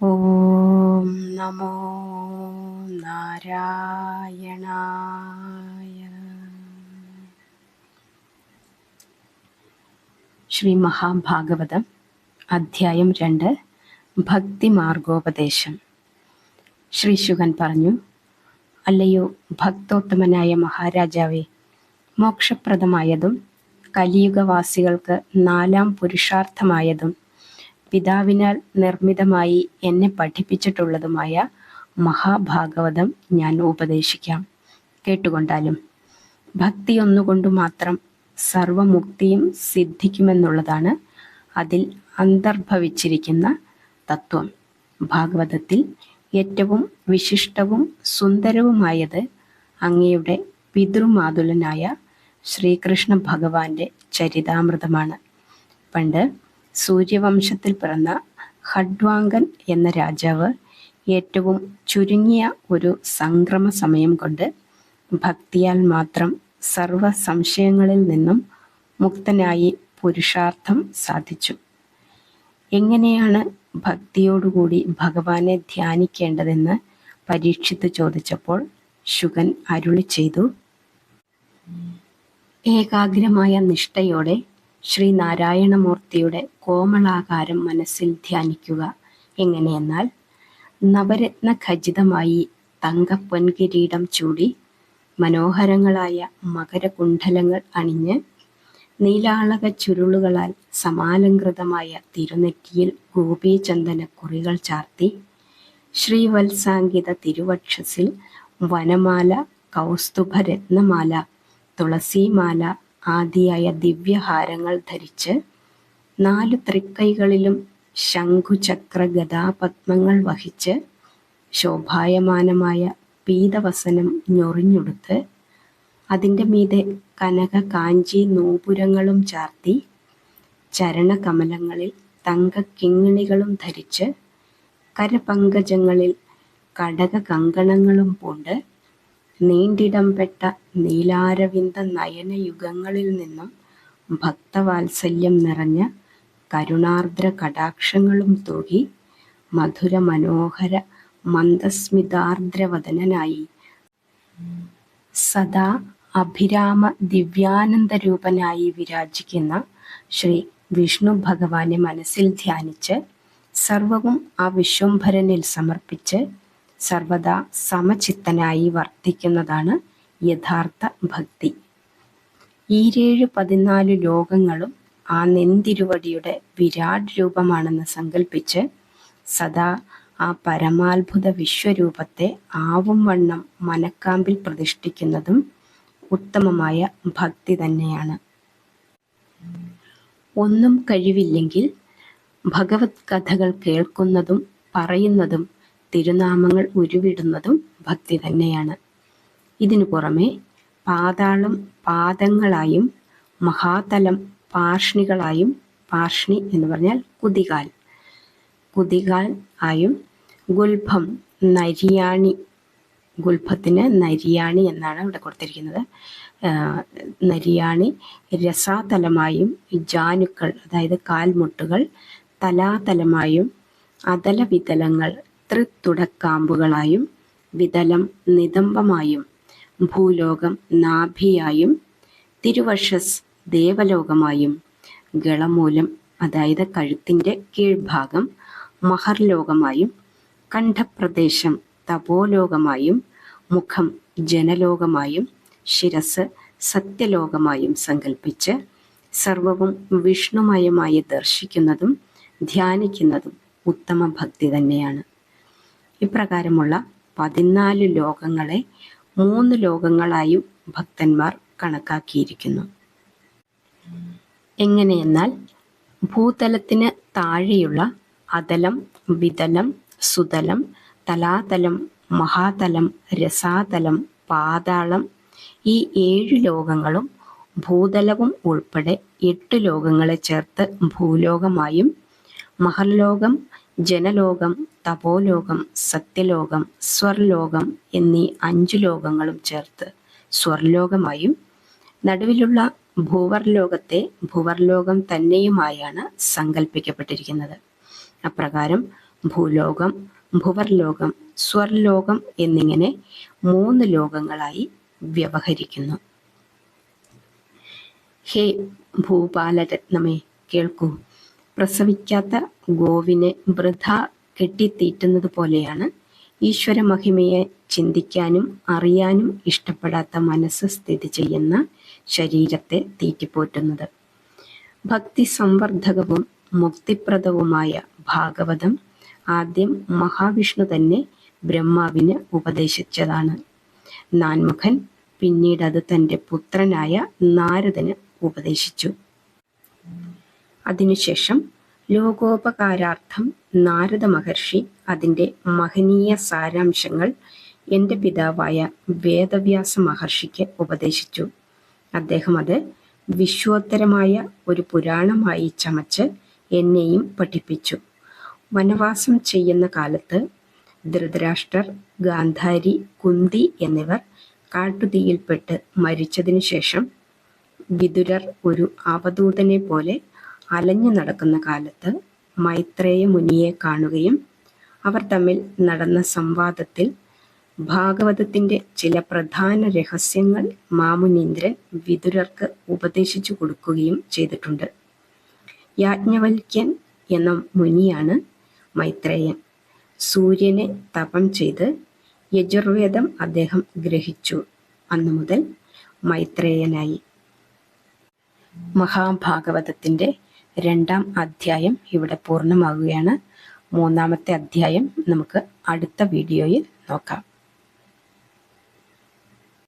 ഓം നമോ നാരായണായ. ശ്രീ മഹാഭാഗവതം അധ്യായം രണ്ട് ഭക്തി മാർഗോപദേശം ശ്രീ ശുഗൻ പറഞ്ഞു അല്ലയോ ഭക്തോത്തമനായ മഹാരാജാവേ മോക്ഷപ്രദമായതും കലിയുഗവാസികൾക്ക് നാലാം പുരുഷാർത്ഥമായതും പിതാവിനാൽ നിർമ്മിതമായി എന്നെ പഠിപ്പിച്ചിട്ടുള്ളതുമായ മഹാഭാഗവതം ഞാൻ ഉപദേശിക്കാം. കേട്ടുകൊണ്ടാലും ഭക്തി ഒന്നുകൊണ്ട് മാത്രം സർവമുക്തിയും സിദ്ധിക്കുമെന്നുള്ളതാണ് അതിൽ അന്തർഭവിച്ചിരിക്കുന്ന തത്വം. ഭാഗവതത്തിൽ ഏറ്റവും വിശിഷ്ടവും സുന്ദരവുമായത് അങ്ങയുടെ പിതൃമാതുലനായ ശ്രീകൃഷ്ണ ഭഗവാന്റെ ചരിതാമൃതമാണ്. പണ്ട് സൂര്യവംശത്തിൽ പിറന്ന ഹഡ്വാങ്കൻ എന്ന രാജാവ് ഏറ്റവും ചുരുങ്ങിയ ഒരു സംക്രമ സമയം കൊണ്ട് ഭക്തിയാൽ മാത്രം സർവ സംശയങ്ങളിൽ നിന്നും മുക്തനായി പുരുഷാർത്ഥം സാധിച്ചു. എങ്ങനെയാണ് ഭക്തിയോടുകൂടി ഭഗവാനെ ധ്യാനിക്കേണ്ടതെന്ന് പരീക്ഷിത്ത് ചോദിച്ചപ്പോൾ ശുഗൻ അരുളി ചെയ്തു. ഏകാഗ്രമായ നിഷ്ഠയോടെ ശ്രീനാരായണമൂർത്തിയുടെ കോമളാകാരം മനസ്സിൽ ധ്യാനിക്കുക. എങ്ങനെയെന്നാൽ നവരത്ന ഖചിതമായി തങ്കപ്പൊൻകിരീടം ചൂടി മനോഹരങ്ങളായ മകരകുണ്ഡലങ്ങൾ അണിഞ്ഞ് നീലാളക ചുരുളുകളാൽ സമാലങ്കൃതമായ തിരുനെറ്റിയിൽ ഗോപീചന്ദന കുറികൾ ചാർത്തി ശ്രീവത്സാങ്കിത തിരുവക്ഷസിൽ വനമാല കൗസ്തുഭരത്നമാല തുളസിമാല ആദിയായ ദിവ്യഹാരങ്ങൾ ധരിച്ച് നാല് തൃക്കൈകളിലും ശംഖുചക്ര ഗതാപത്മങ്ങൾ വഹിച്ച് ശോഭായമാനമായ പീതവസനം ഞൊറിഞ്ഞുടുത്ത് അതിന്റെ മീതെ കനക കാഞ്ചി നൂപുരങ്ങളും ചാർത്തി ചരണകമലങ്ങളിൽ തങ്ക കിങ്ങിണികളും ധരിച്ച് കരപങ്കജങ്ങളിൽ കടക കങ്കണങ്ങളും പൂണ്ട് നീണ്ടിടംപെട്ട നീലാരവിന്ദ നയനയുഗങ്ങളിൽ നിന്നും ഭക്തവാത്സല്യം നിറഞ്ഞ കരുണാർദ്ര കടാക്ഷങ്ങളും തൂകി മധുര മനോഹര മന്ദസ്മിതാർദ്രവദനായി സദാ അഭിരാമ ദിവ്യാനന്ദരൂപനായി വിരാജിക്കുന്ന ശ്രീ വിഷ്ണു ഭഗവാനെ മനസ്സിൽ ധ്യാനിച്ച് സർവവും ആ വിശ്വംഭരനിൽ സമർപ്പിച്ച് സർവദാ സമചിത്തനായി വർത്തിക്കുന്നതാണ് യഥാർത്ഥ ഭക്തി. ഈരേഴ് പതിനാല് ലോകങ്ങളും ആ നെന്തിരുവടിയുടെ വിരാട് രൂപമാണെന്ന് സങ്കല്പിച്ച് സദാ ആ പരമാത്ഭുത വിശ്വരൂപത്തെ ആവും വണ്ണം മനക്കാമ്പിൽ പ്രതിഷ്ഠിക്കുന്നതും ഉത്തമമായ ഭക്തി തന്നെയാണ്. ഒന്നും കഴിവില്ലെങ്കിൽ ഭഗവത് കഥകൾ കേൾക്കുന്നതും പറയുന്നതും തിരുനാമങ്ങൾ ഉരുവിടുന്നതും ഭക്തി തന്നെയാണ്. ഇതിനു പുറമെ പാതാളം പാദങ്ങളായും മഹാതലം പാർഷ്ണികളായും പാർഷ്ണി എന്ന് പറഞ്ഞാൽ കുതികാൽ. കുതികാൽ ആയും ഗുൽഭം നരിയാണി ഗുൽഭത്തിന് നരിയാണി എന്നാണ് ഇവിടെ കൊടുത്തിരിക്കുന്നത്. നരിയാണി രസാതലമായും ജാനുക്കൾ അതായത് കാൽമുട്ടുകൾ തലാതലമായും അതലവിതലങ്ങൾ തൃത്തുടക്കാമ്പുകളായും വിതലം നിതംബമായും ഭൂലോകം നാഭിയായും തിരുവഷസ് ദേവലോകമായും ഗളമൂലം അതായത് കഴുത്തിന്റെ കീഴ്ഭാഗം മഹർലോകമായും കണ്ഠപ്രദേശം തപോലോകമായും മുഖം ജനലോകമായും ശിരസ് സത്യലോകമായും സങ്കല്പിച്ച് സർവവും വിഷ്ണുമയമായി ദർശിക്കുന്നതും ധ്യാനിക്കുന്നതും ഉത്തമ ഭക്തി തന്നെയാണ്. ഇപ്രകാരമുള്ള പതിനാല് ലോകങ്ങളെ മൂന്ന് ലോകങ്ങളായും ഭക്തന്മാർ കണക്കാക്കിയിരിക്കുന്നു. എങ്ങനെയെന്നാൽ ഭൂതലത്തിന് താഴെയുള്ള അതലം വിതലം സുതലം തലാതലം മഹാതലം രസാതലം പാതാളം ഈ ഏഴ് ലോകങ്ങളും ഭൂതലവും ഉൾപ്പെടെ എട്ട് ലോകങ്ങളെ ചേർത്ത് ഭൂലോകമായും മഹർലോകം ജനലോകം തപോലോകം സത്യലോകം സ്വർലോകം എന്നീ അഞ്ചു ലോകങ്ങളും ചേർത്ത് സ്വർലോകമായും നടുവിലുള്ള ഭൂവർലോകത്തെ ഭൂവർലോകം തന്നെയുമായാണ് സങ്കല്പിക്കപ്പെട്ടിരിക്കുന്നത് അപ്രകാരം ഭൂലോകം ഭുവർലോകം സ്വർലോകം എന്നിങ്ങനെ മൂന്ന് ലോകങ്ങളായി വ്യവഹരിക്കുന്നു. ഹേ ഭൂപാലരത്നമേ കേൾക്കൂ. പ്രസവിക്കാത്ത ഗോവിനെ വൃഥ കെട്ടിത്തീറ്റുന്നത് പോലെയാണ് ഈശ്വര മഹിമയെ ചിന്തിക്കാനും അറിയാനും ഇഷ്ടപ്പെടാത്ത മനസ്സ് സ്ഥിതി ചെയ്യുന്ന ശരീരത്തെ തീറ്റിപ്പോറ്റുന്നത്. ഭക്തി സംവർദ്ധകവും മുക്തിപ്രദവുമായ ഭാഗവതം ആദ്യം മഹാവിഷ്ണു തന്നെ ബ്രഹ്മാവിന് ഉപദേശിച്ചതാണ്. നാൻമുഖൻ പിന്നീട് അത് തന്റെ പുത്രനായ നാരദന് ഉപദേശിച്ചു. അതിനുശേഷം ലോകോപകാരാർത്ഥം നാരദ മഹർഷി അതിന്റെ മഹനീയ സാരാംശങ്ങൾ എന്റെ പിതാവായ വേദവ്യാസ മഹർഷിക്ക് ഉപദേശിച്ചു. അദ്ദേഹം അത് വിശ്വോത്തരമായ ഒരു പുരാണമായി ചമച്ച് എന്നെയും പഠിപ്പിച്ചു. വനവാസം ചെയ്യുന്ന കാലത്ത് ധൃതരാഷ്ട്രർ ഗാന്ധാരി കുന്തി എന്നിവർ കാട്ടുതീയിൽപ്പെട്ട് മരിച്ചതിനു ശേഷം വിതുരർ ഒരു അവധൂതനെ പോലെ അലഞ്ഞു നടക്കുന്ന കാലത്ത് മൈത്രേയ മുനിയെ കാണുകയും അവർ തമ്മിൽ നടന്ന സംവാദത്തിൽ ഭാഗവതത്തിന്റെ ചില പ്രധാന രഹസ്യങ്ങൾ മാമുനീന്ദ്രൻ വിതുരർക്ക് ഉപദേശിച്ചു കൊടുക്കുകയും ചെയ്തിട്ടുണ്ട്. യാജ്ഞവൽക്യൻ എന്ന മുനിയാണ് മൈത്രേയൻ. സൂര്യനെ തപം ചെയ്ത് യജുർവേദം അദ്ദേഹം ഗ്രഹിച്ചു. അന്നു മുതൽ മൈത്രേയനായി. മഹാഭാഗവതത്തിന്റെ രണ്ടാം അധ്യായം ഇവിടെ പൂർണമാകുകയാണ് മൂന്നാമത്തെ അധ്യായം നമുക്ക് അടുത്ത വീഡിയോയിൽ നോക്കാം.